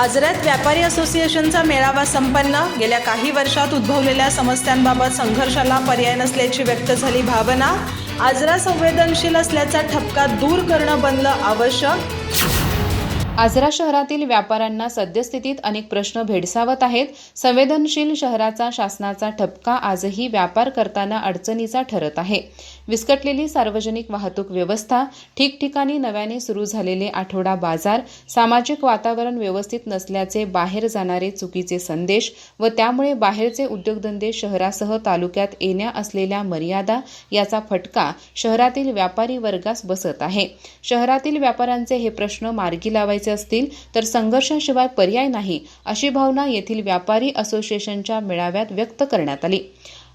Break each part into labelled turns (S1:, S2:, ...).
S1: आजऱ्यात व्यापारी असोसिएशनचा मेळावा संपन्न. गेल्या काही वर्षात उद्भवलेल्या समस्यांबाबत संघर्षाला पर्याय नसल्याची व्यक्त झाली भावना. आजरा संवेदनशील असल्याचा ठपका दूर करणं बनलं आवश्यक.
S2: आजरा शहरातील व्यापाऱ्यांना सद्यस्थितीत अनेक प्रश्न भेडसावत आहेत. संवेदनशील शहराचा शासनाचा ठपका आजही व्यापार करताना अडचणीचा ठरत आहे. विस्कटलेली सार्वजनिक वाहतूक व्यवस्था ठिकठिकाणी नव्याने सुरू झालेले आठवडा बाजार सामाजिक वातावरण व्यवस्थित नसल्याचे बाहेर जाणारे चुकीचे संदेश व त्यामुळे बाहेरचे उद्योगधंदे शहरासह तालुक्यात येण्या असलेल्या मर्यादा याचा फटका शहरातील व्यापारी वर्गास बसत आहे. शहरातील व्यापाऱ्यांचे हे प्रश्न मार्गी लावायचे असतील तर संघर्षाशिवाय पर्याय नाही अशी भावना येथील व्यापारी असोसिएशनच्या मेळाव्यात व्यक्त करण्यात आली.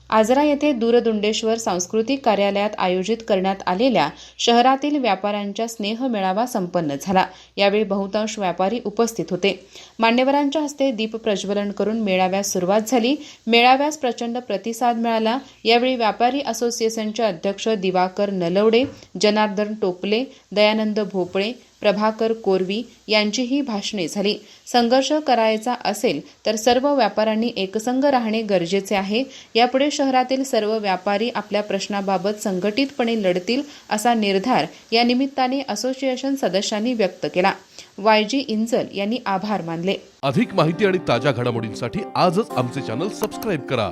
S2: आजरा येथे दूरदुंडेश्वर सांस्कृतिक कार्यालयात आयोजित करण्यात आलेल्या शहरातील व्यापाऱ्यांच्या स्नेह मेळावा संपन्न झाला. यावेळी बहुतांश व्यापारी उपस्थित होते. मान्यवरांच्या हस्ते दीप प्रज्वलन करून मेळाव्यास सुरुवात झाली. मेळाव्यास प्रचंड प्रतिसाद मिळाला. यावेळी व्यापारी असोसिएशनचे अध्यक्ष दिवाकर नलवडे जनार्दन टोपले दयानंद भोपळे प्रभाकर कोरवी यांचीही भाषणे झाली. संघर्ष करायचा असेल तर सर्व व्यापाऱ्यांनी एकसंघ राहणे गरजेचे आहे. यापुढे शहरातील सर्व व्यापारी आपल्या प्रश्नाबाबत संघटितपणे लढतील असा निर्धार या निमित्ताने असोसिएशन सदस्यांनी व्यक्त केला. वाय जी इंजल यांनी आभार मानले.
S3: अधिक माहिती आणि ताज्या घडामोडींसाठी आजच आमचे चॅनल सबस्क्राईब करा.